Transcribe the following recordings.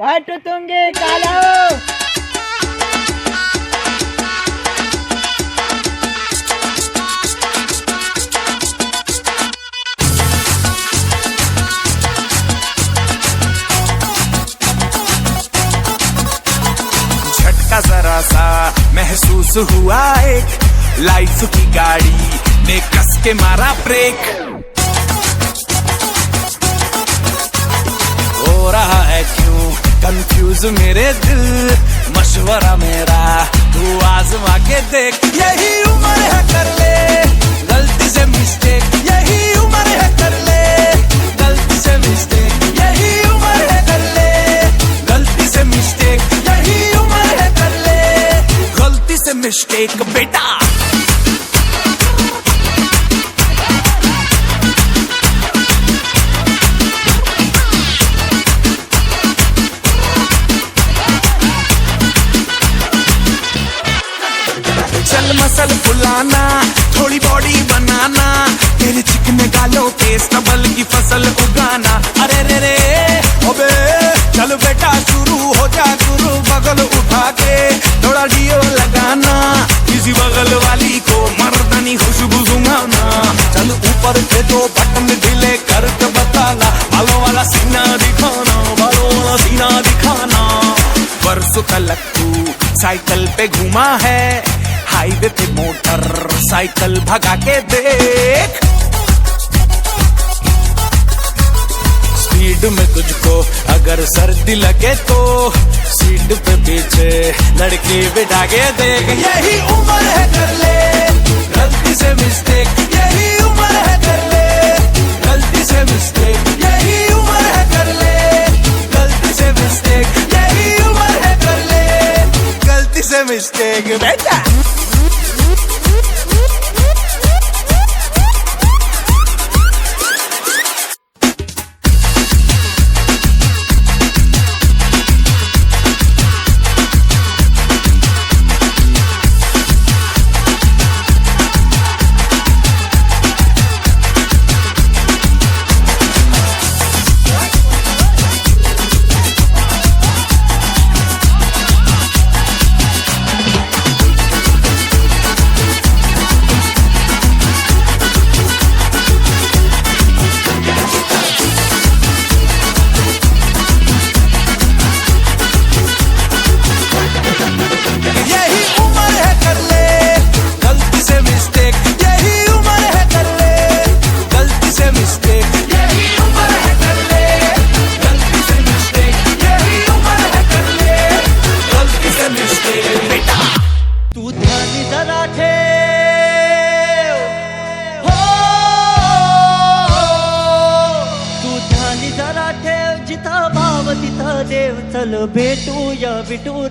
वाटू तुंगे काला सा महसूस हुआ एक। लाइफ की गाड़ी ने कस के मारा ब्रेक कंफ्यूज मेरे दिल मशवरा मेरा तू आजमा के देख। यही उम्र है कर ले गलती से मिस्टेक यही उम्र है कर ले गलती से मिस्टेक यही उम्र है कर ले गलती से मिस्टेक यही उम्र है कर ले गलती से मिस्टेक बेटा। चिकने गालों पे स्टबल की फ़सल उगाना। अरे रे रे, अबे, चल बेटा, शुरू हो जा गुरु, बगल उठा के थोड़ा डीओ लगाना। किसी बगल वाली को मर्दनी खुशबू सुंघाना चल ऊपर के दो बटन ढीले करके बताना। बालों वाला सीना दिखाना, बालों वाला सीना दिखाना। परसों का तू साइकिल पे घुमा है, हाईवे पे मोटर साइकिल भगा के देख। स्पीड में तुझको, अगर सर्दी लगे तो। सीट पे पीछे लड़की बिठा के देख। यही उम्र है कर ले, गलती से मिस्टेक यही उम्र है कर ले, गलती से मिस्टेक यही उम्र है कर ले, गलती से मिस्टेक यही उम्र है कर ले, गलती से मिस्टेक बेटा।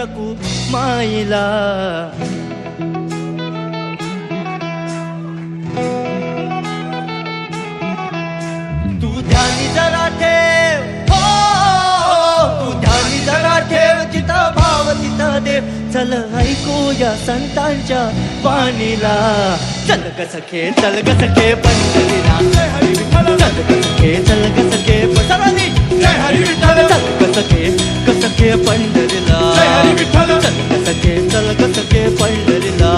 रकू माईला तू ध्यानी जरा ठेव हो तू ध्यानी जरा ठेव जिथं भाव तिथं देव चल ऐकूया संतांच्या वाणीला चल ग सखे चल ग सखे पंढरीला चल ग सखे चल ग सखे पंढरी चल ग सखे ग सखे पंढरीला चल ग सखे चल ग सखे पंढरीला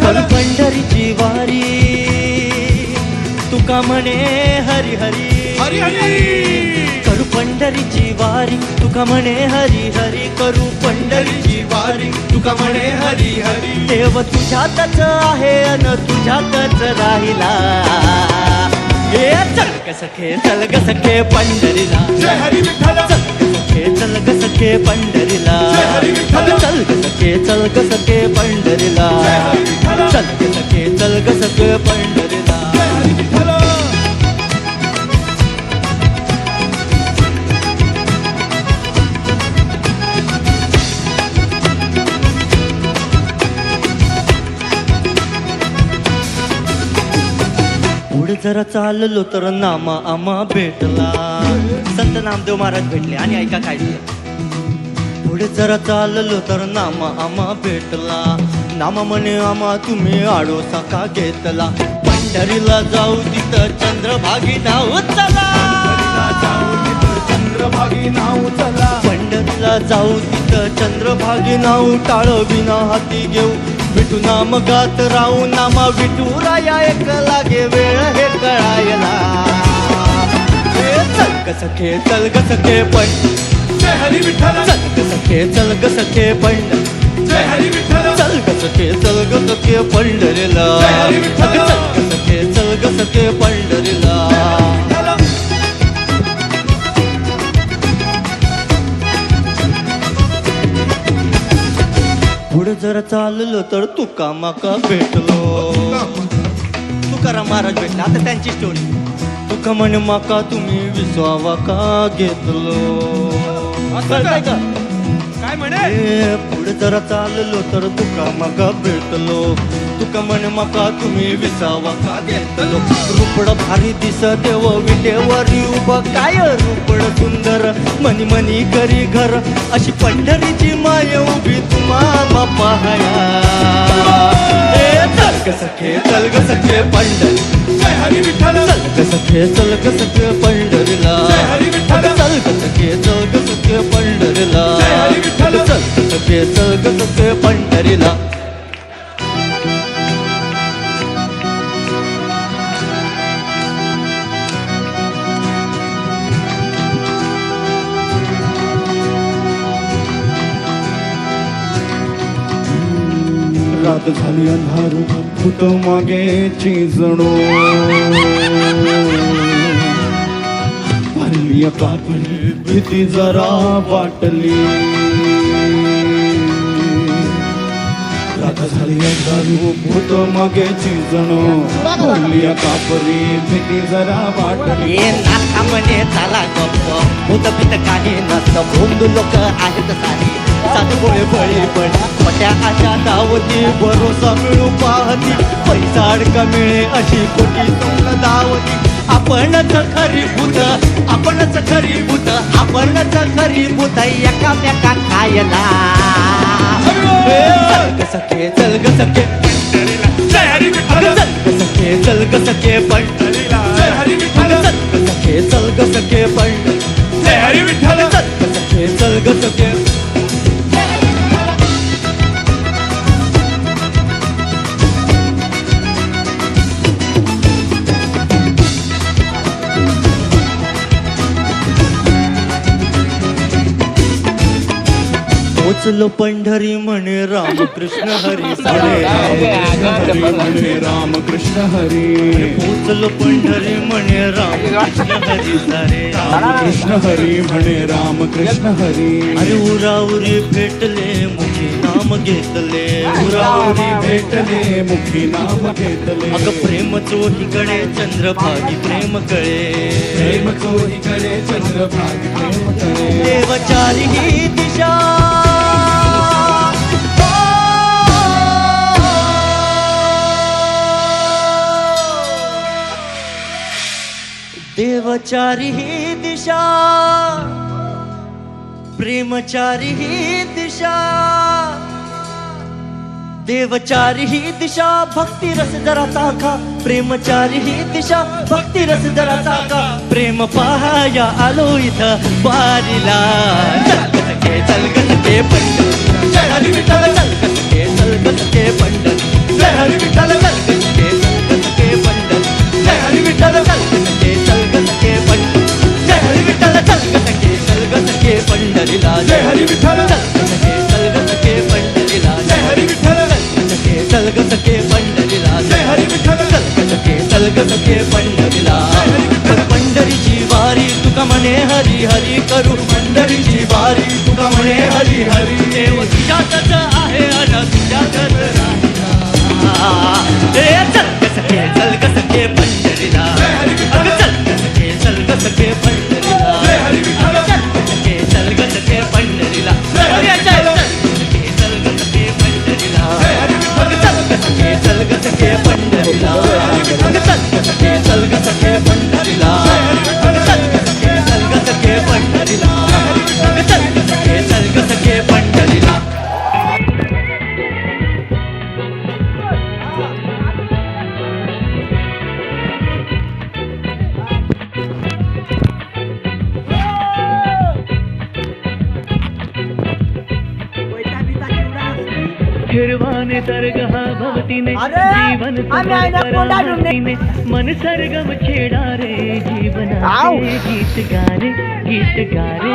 चल पंढरीची वारी. तुका म्हणे हरी हरी. हरी हरी करू पंढरीची वारी. तुका म्हणे हरी हरी. करू पंढरीची वारी. तुका म्हणे हरी हरी. देव तुझ्यातच आहे अन तुझ्यातच राहिला. हे चल सखे चल सखे पंढरीला. जय हरी विठ्ठल. सखे चल ग सखे पंढरीला. चल ग सखे चल ग सखे पंढरीला. चल ग सखे चल ग सखे पंढरीला जरा चाललो तर नामा आम्हा भेटला. संत नामदेव महाराज भेटले. आणि ऐका काय झालं पुढे जरा चाललो तर नामा आम्हा भेटला. नामा म्हणे आम्हा तुम्ही आडोसा का घेतला. पंढरीला जाऊ तिथं चंद्रभागी नाव चला. चंद्रभागी नाव चला. पंढरी चला जाऊ तिथं चंद्रभागी नाव टाळ बिना हाती घेऊ. विठू नाम गात राहू नामा विठू राया एक लागे वेळ हे कळायला. ए, चल ग सखे सखे पण. जय हरी विठ्ठल. चल ग सखे चल ग सखे पण. जय हरी विठ्ठल. चल ग सखे चल ग सखे पंढरीला. जय हरी विठ्ठल. चल ग सखे चल ग सखे पंढरीला. पुढे जर चाललो तर तुका माका भेटलो. तुकाराम महाराज भेटला. आता त्यांची स्टोरी तुका म्हणे माका तुम्ही विसवावा का घेतलो? कळतंय का? काय म्हणे? पुढे जरा चाललो तर तुका माका भेटलो. तुका म्हणे माका तुम्ही विसावा. का घेतलो रुपड भारी दिस देव विटेवरी उभं. काय रुपड सुंदर मनी मनी करी घर. अशी पंढरीची माय उभी तुम्हा पाहया ए, चल ग सखे चल ग सखे पंढरी. जय हरी विठ्ठल. चल ग सखे चल ग सखे पंढरीला. जय हरी विठ्ठल. चल ग सखे चल ग सखे पंढरीला. जय हरी विठ्ठल. चल ग सखे चल ग सखे पंढरीला. झाली अंधारू भूत मागे चिजणो. भरली कापडी भीती जरा वाटली. झाली अंधारू भूत मागे चिजणो भरली कापरी भीती जरा वाटली. ये नाथा म्हणे चला गप्प. भूत भीत काही नसतं. भोंदू लोक आहेत सारी. साधू बळी पण पट्या आशा दावती भरोसा मिळू पाहती. पैसा अडका मिळे अशी कोटी तोंड दावती आपणच खरी भूत आपणच खरी भूत आपणच खरी भूत एकामेका खायला. सखे चल ग सखे सखे चल सखे सखे चल सखे सखे चल सखे पोचलो पंढरी म्हणे रामकृष्ण हरी सारे हरी म्हणे रामकृष्ण हरी पोचलो पंढरी म्हणे रामकृष्ण हरी सारे कृष्ण हरी म्हणे रामकृष्ण हरी अरे उराउरी भेटले मुखी नाम घेतले उरावरी भेटले मुखी नाम घेतले अग प्रेम चोहीकडे चंद्रभागी प्रेम कळे प्रेम चोहीकडे चंद्रभाग प्रेम तळे. देवचारी ही दिशा देवचारी ही दिशा प्रेमचारी ही दिशा देवचारी ही दिशा भक्ती रस जरा ताका प्रेमचारी ही दिशा भक्ती रस जरा ताका प्रेम पाहाया आलो इथं बारीला. चलगसके चलगसके पंढरी Yeah. निर्वाणे दरगाह भवती ने जीवन ने। मन सरगम छेड़ा रे जीवन गीत गा रे गीत गा रे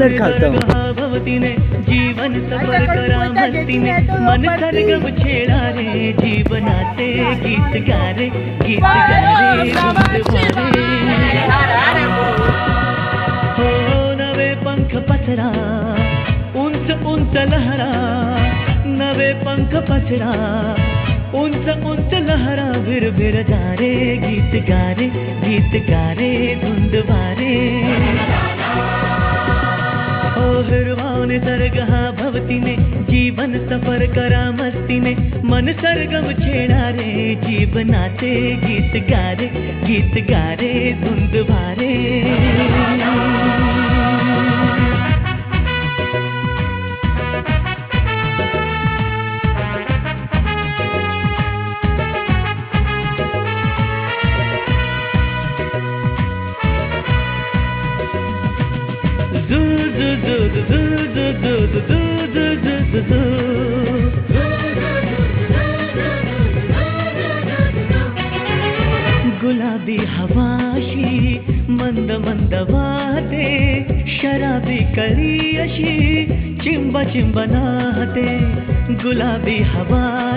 दरगाह भवती ने जीवन सफ़र करा भक्ति ने। मन सरगम छेड़ा रे जीवन आते गीत गा रे गीत गा रे पसरा उंच उंच लहरा नवे पंख पसरा उंच उंच लहरा भिर भिर गारे गीत गारे गीत गारे धुंद वारे. ओ हिरवाने सर्ग भवतीने जीवन सफर करा मस्तीने. मन सरगम छेडा रे जीवनाचे गीत गारे गीत गारे धुंद भारे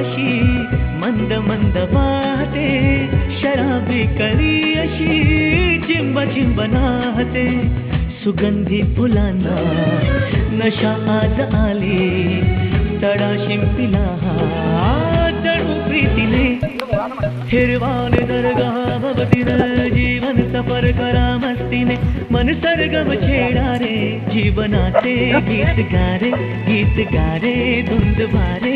अशी मंद मंद वाहते शराबी कळी अशी चिंब चिंब नाहते सुगंधी फुलांना नशा आज आली तडा शिंपिला हा जणू प्रीतीने. हिरवान दर्गा भवतीन जीवन सफर करा मस्तीने मन सरगम छेडारे जीवनाचे गीत गारे गीत गारे धुंद भारे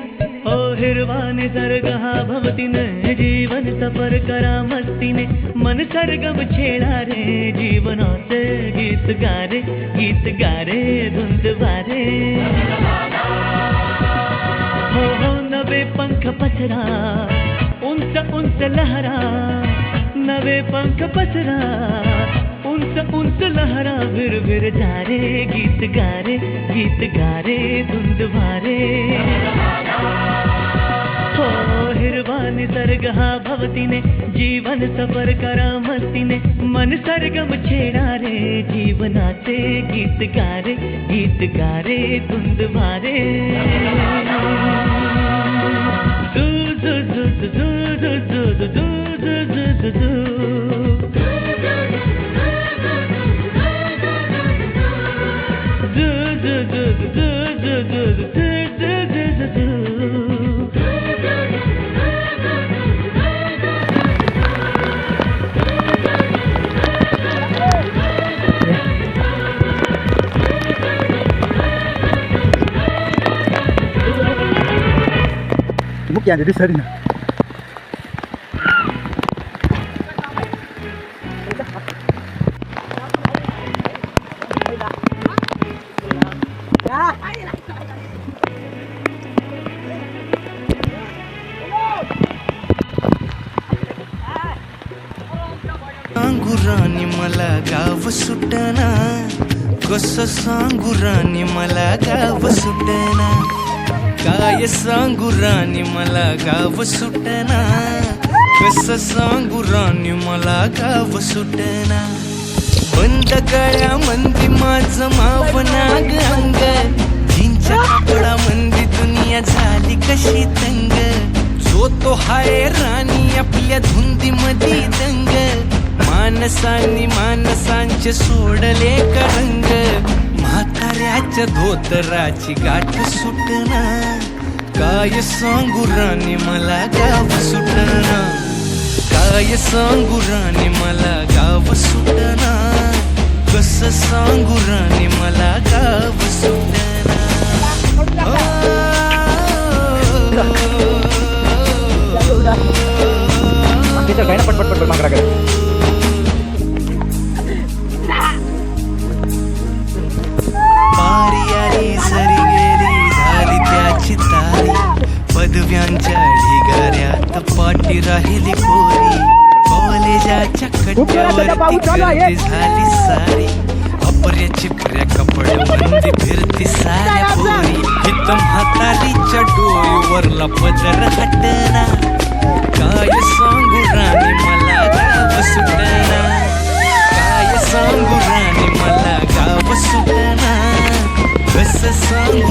हिरवाने सर्ग हा जीवन सफर करा मस्तीने मन सरगम छेडा रे जीवनाचे गीत गारे गीत गारे धुंद वारे हो हो नवे पंख पसरा उंच उंच लहरा. नवे पंख पसरा उंच उंच लहरा भिर भिर जारे गीत गारे गीत गारे धुंद भारे हो हिरवा निसर्ग हा भवतीने जीवन सफर करा मस्तीने. मन सरगम छेणारे जीवनाचे गीतकारे गीतकारे तुंद मारे ada di sana. सांगुरानी मला गाव सुटना कस सांगुरानी मला गाव सुटना काय सांगू राणी मला गाव सुटना? कस सांगू राणी मला गाव सुटना? बंद गळ्या मंदी माझ माव नाग अंग. जिंच्या कापडा मंदी दुनिया झाली कशी तंग? जो तो हाय राणी आपल्या धुंदी मधी दंग. मानसांनी मानसांचे सोडले करंग. म्हाताऱ्याच्या धोतराची गाठ सुटना काय सांगू राणी मला गाव सुटना काय सांगू राणी मला गाव सुटना कस सांगू राणी मला गाव सुटना पटपट पटपट मागरा कॉलेजाच्या झाली सारी। अपऱ्याची प्र्या कपड बंदी फिरती साऱ्या पोरी। हित म्हातारीच्या डोईवरला पदर हटना। काय सांगू राणी मला गाव सुटना। काय सांगू राणी मला गाव सुटना। कस सांगू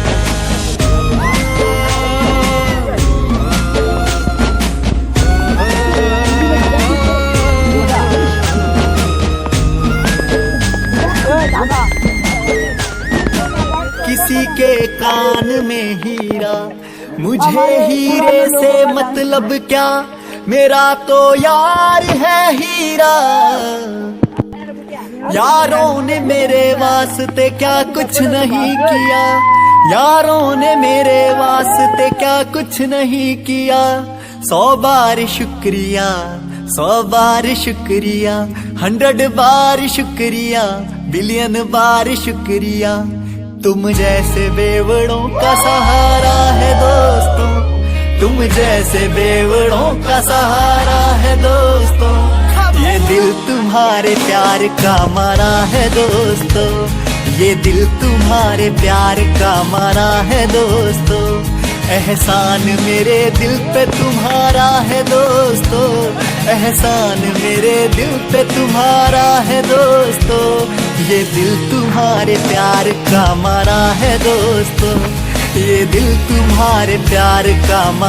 में हीरा। मुझे हीरे से मतलब क्या? मेरा तो यार है हीरा। यारों ने मेरे वास्ते क्या कुछ नहीं किया? यारों ने मेरे वास्ते क्या कुछ नहीं किया? सौ बार शुक्रिया सौ बार शुक्रिया हंड्रेड बार शुक्रिया बिलियन बार शुक्रिया। तुम जैसे बेवड़ों का सहारा है दोस्तों। तुम जैसे बेवड़ों का सहारा है दोस्तों। ये दिल तुम्हारे प्यार का मारा है दोस्तों। ये दिल तुम्हारे प्यार का मारा है दोस्तों। एहसान मेरे दिल पे तुम्हारा है दोस्तों। एहसान मेरे दिल पे तुम्हारा है दोस्तों। ये दिल तुम्हारे प्यार का मारा है दोस्तों। ये दिल तुम्हारे प्यार का